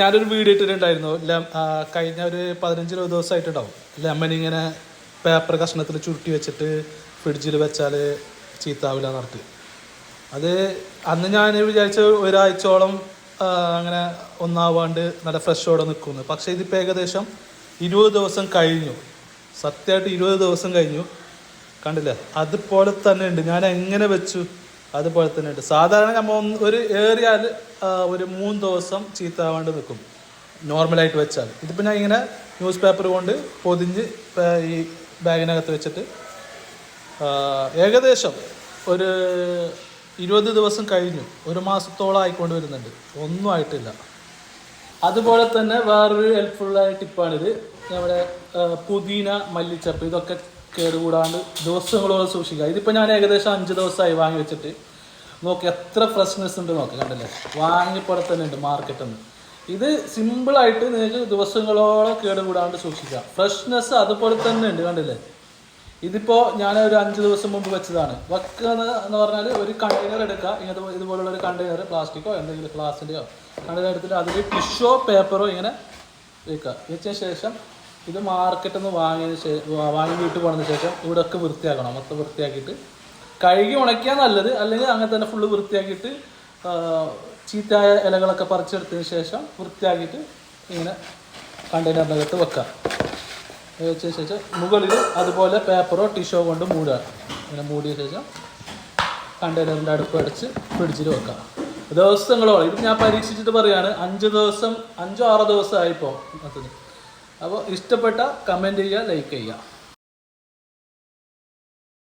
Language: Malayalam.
ഞാനൊരു വീഡിയോ ഇട്ടിട്ടുണ്ടായിരുന്നു. കഴിഞ്ഞ ഒരു പതിനഞ്ച് ഇരുപത് ദിവസമായിട്ടുണ്ടാവും. അമ്മ ഇങ്ങനെ പേപ്പർ കഷ്ണത്തിൽ ചുരുട്ടി വെച്ചിട്ട് ഫ്രിഡ്ജിൽ വെച്ചാൽ ചീത്താവില്ല നടത്തി അത് അന്ന് ഞാൻ വിചാരിച്ച ഒരാഴ്ചയോളം അങ്ങനെ ഒന്നാവാണ്ട് നല്ല ഫ്രഷോടെ നിൽക്കുന്നു പക്ഷേ ഇതിപ്പോൾ ഏകദേശം ഇരുപത് ദിവസം കഴിഞ്ഞു. സത്യമായിട്ട് ഇരുപത് ദിവസം കഴിഞ്ഞു. കണ്ടില്ല? അതുപോലെ തന്നെ ഉണ്ട്. ഞാൻ എങ്ങനെ വെച്ചു? അതുപോലെ തന്നെ ഉണ്ട്. സാധാരണ നമ്മൾ ഒരു ഏറിയാൽ ഒരു മൂന്ന് ദിവസം ചീത്താവാണ്ട് നിൽക്കും. നോർമലായിട്ട് വെച്ചാൽ. ഇതിപ്പോൾ ഞാൻ ഇങ്ങനെ ന്യൂസ് പേപ്പർ കൊണ്ട് പൊതിഞ്ഞ് ഈ ബാഗിനകത്ത് വെച്ചിട്ട് ഏകദേശം ഒരു ഇരുപത് ദിവസം കഴിഞ്ഞു. ഒരു മാസത്തോളം ആയിക്കൊണ്ട് വരുന്നുണ്ട്. ഒന്നും ആയിട്ടില്ല. അതുപോലെ തന്നെ വേറൊരു ഹെൽപ്ഫുള്ളായ ടിപ്പാണിത് നമ്മുടെ പുതിന മല്ലിച്ചപ്പ്. ഇതൊക്കെ കേടുകൂടാണ്ട് ദിവസങ്ങളോളം സൂക്ഷിക്കുക. ഇതിപ്പോൾ ഞാൻ ഏകദേശം അഞ്ച് ദിവസമായി വാങ്ങി വെച്ചിട്ട്. നോക്കി എത്ര ഫ്രഷ്നെസ് ഉണ്ട് നോക്കി കണ്ടല്ലേ? വാങ്ങിപ്പോലെ തന്നെ ഉണ്ട് മാർക്കറ്റിൽ നിന്ന് ഇത് സിമ്പിളായിട്ട് നിങ്ങൾക്ക് ദിവസങ്ങളോളം കേടുകൂടാണ്ട് സൂക്ഷിക്കാം ഫ്രഷ്നെസ് അതുപോലെ തന്നെ ഉണ്ട് കണ്ടില്ലേ? ഇതിപ്പോൾ ഞാൻ ഒരു അഞ്ച് ദിവസം മുമ്പ് വെച്ചതാണ്. വെക്കുക എന്ന് പറഞ്ഞാൽ ഒരു കണ്ടെയ്നർ എടുക്കുക. ഇങ്ങനത്തെ ഇതുപോലുള്ള ഒരു കണ്ടെയ്നർ പ്ലാസ്റ്റിക്കോ എന്തെങ്കിലും ഗ്ലാസിന്റെയോ കണ്ടെയ്നർ എടുത്തിട്ട് അതിൽ ടിഷ്യോ പേപ്പറോ ഇങ്ങനെ വെക്കുക. വെച്ചതിന് ശേഷം ഇത് മാർക്കറ്റിൽ നിന്ന് വാങ്ങിയതിന് വാങ്ങി വീട്ടിൽ പോണതിന് ശേഷം ഇവിടെയൊക്കെ വൃത്തിയാക്കണം. മൊത്തം വൃത്തിയാക്കിയിട്ട് കഴുകി ഉണക്കിയാൽ നല്ലത്. അല്ലെങ്കിൽ അങ്ങനെ തന്നെ ഫുള്ള് വൃത്തിയാക്കിയിട്ട് ചീത്തായ ഇലകളൊക്കെ പറിച്ചെടുത്തതിന് ശേഷം വൃത്തിയാക്കിയിട്ട് ഇങ്ങനെ കണ്ടെയ്നറിനകത്ത് വെക്കാം വെച്ചതിന് ശേഷം മുകളിൽ അതുപോലെ പേപ്പറോ ടിഷോ കൊണ്ട് മൂടുക. ഇങ്ങനെ മൂടിയ ശേഷം കണ്ടെയ്നറിന്റെ അടുപ്പ് അടിച്ച് ഫ്രിഡ്ജിൽ വെക്കാം ദിവസങ്ങളോളം ഇത് ഞാൻ പരീക്ഷിച്ചിട്ട് പറയാണ് അഞ്ച് ദിവസം അഞ്ചോ ആറോ ദിവസമായി ഇപ്പോൾ അപ്പോൾ ഇഷ്ടപ്പെട്ട കമന്റ് ചെയ്യുക ലൈക്ക് ചെയ്യുക.